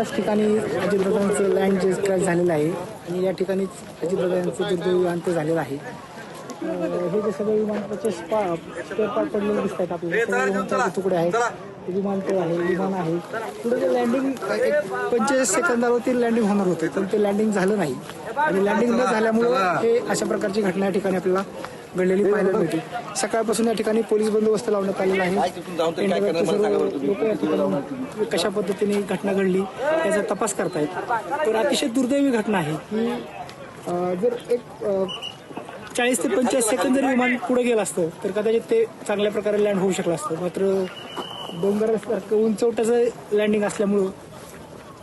याच ठिकाणी अजितदादांचं लँड जे क्रॅश झालेलं आहे आणि या ठिकाणीच अजित यांचं दुर्दैवी अंत झालेलं आहे. हे जे सगळे विमानाचे स्पा स्पेअर पार्ट पडलेले दिसत आहेत आपल्याला तुकडे आहेत. ते विमानतळ आहे विमान आहे. पुढे जे लँडिंग एक पंचेचाळीस सेकंदावरती लँडिंग होणार होते पण ते लँडिंग झालं नाही. आणि लँडिंग न झाल्यामुळं हे अशा प्रकारची घटना या ठिकाणी आपल्याला घडलेली पाहायला मिळते. सकाळपासून या ठिकाणी पोलीस बंदोबस्त लावण्यात आलेला आहे. कशा पद्धतीने घटना घडली याचा तपास करतायत. तर अतिशय दुर्दैवी घटना आहे की जर एक चाळीस ते पंचेचाळीस सेकंद जरी विमान पुढे गेलं असतं तर कदाचित ते चांगल्या प्रकारे लँड होऊ शकलं असतं. मात्र डोंगरासारखं उंचवट्याचं लँडिंग असल्यामुळं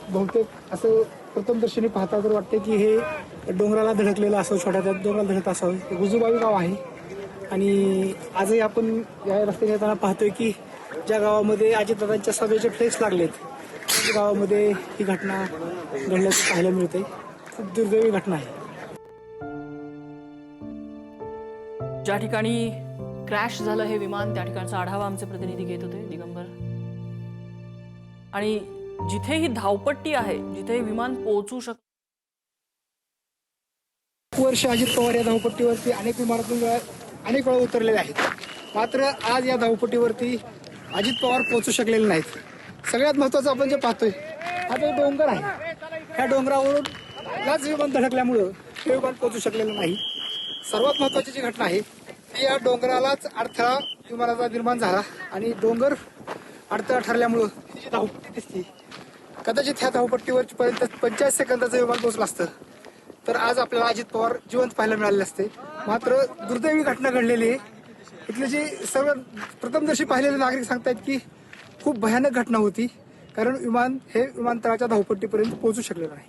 बहुतेक असं प्रथमदर्शनी पाहता तर वाटतं की हे डोंगराला धडकलेलं असं छोट्या त्यात डोंगराला धडकत असावं. हे गुजुबावी गाव आहे. आणि आजही आपण या रस्त्याने येताना पाहतोय की ज्या गावामध्ये अजितदादांच्या सभेचे फ्लेक्स लागलेत त्या गावामध्ये ही घटना घडल्याचं पाहायला मिळते खूप दुर्दैवी घटना आहे. ज्या ठिकाणी क्रॅश झालं हे विमान त्या ठिकाणचा आढावा आमचे प्रतिनिधी घेत होते दिगंबर. आणि जिथे ही धावपट्टी आहे जिथे विमान पोहोचू शक वर्ष अजित पवार या धावपट्टीवरती अनेक इमारतीतून अनेक वेळा उतरलेले आहेत. मात्र आज या धावपट्टीवरती अजित पवार पोहोचू शकलेले नाहीत. सगळ्यात महत्वाचं आपण जे पाहतोय हा जो डोंगर आहे ह्या डोंगरावरून लाच विमान धडकल्यामुळं हे विमान पोहोचू शकलेलं नाही. सर्वात महत्वाची जी घटना आहे ती या डोंगरालाच अडथळा विमानाचा निर्माण झाला आणि डोंगर अडथळा ठरल्यामुळं ही जी धावपट्टी दिसते कदाचित ह्या धावपट्टीवर पर्यंत पंचाळीस सेकंदाचं विमान पोहोचलं असतं. तर आज आपल्याला अजित पवार जिवंत पाहायला मिळाले असते. मात्र दुर्दैवी घटना घडलेली आहे. इथले जे सर्व प्रथमदर्शी पाहिलेले नागरिक सांगतायत की खूप भयानक घटना होती कारण विमान हे विमानतळाच्या धावपट्टीपर्यंत पोहोचू शकलेलं नाही.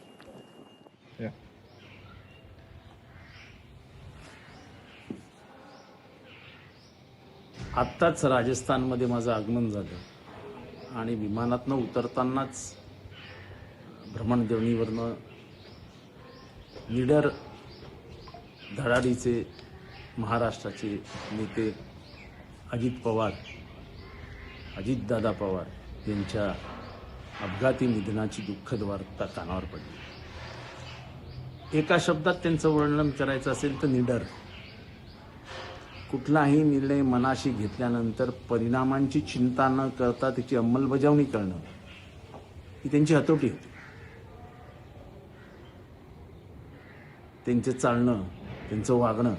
आत्ताच राजस्थानमध्ये माझं आगमन झालं. आणि विमानातनं उतरतानाच भ्रमणध्वनीवरनं निडर धडाडीचे महाराष्ट्राचे नेते अजित पवार अजितदादा पवार यांच्या अपघाती निधनाची दुःखद वार्ता कानावर पडली. एका शब्दात त्यांचं वर्णन करायचं असेल तर निडर. कुठलाही निर्णय मनाशी घेतल्यानंतर परिणामांची चिंता न करता त्याची अंमलबजावणी करणं. ही त्यांची हतोटी होती. त्यांचं चालणं त्यांचं वागणं.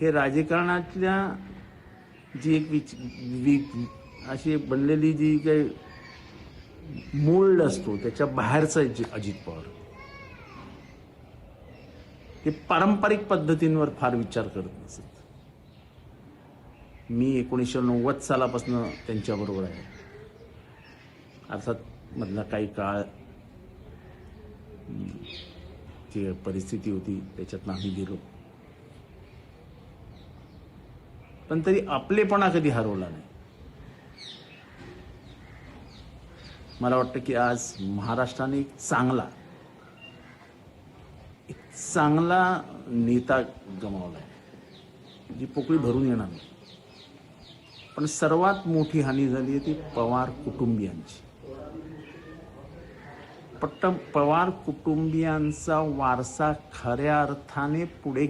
हे राजकारणातल्या जी एक विच वि अशी बनलेली जी काही मोल्ड असतो त्याच्या बाहेरचा जे अजित पवार. हे पारंपरिक पद्धतींवर फार विचार करत नसत. मी एकोणीसशे नव्वद सालापासून त्यांच्याबरोबर आहे. अर्थात मधला काही काळ जी परिस्थिती होती त्याच्यातनं आम्ही गेलो. पण तरी आपलेपणा कधी हरवला नाही. मला वाटतं की आज महाराष्ट्राने एक चांगला चांगला नेता गमावलाय. जी पोकळी भरून येणार नाही. पण सर्वात मोठी हानी झाली आहे ती पवार कुटुंबियांची. पट्ट पवार कुटुंबियांचा वारसा खऱ्या अर्थाने पुढे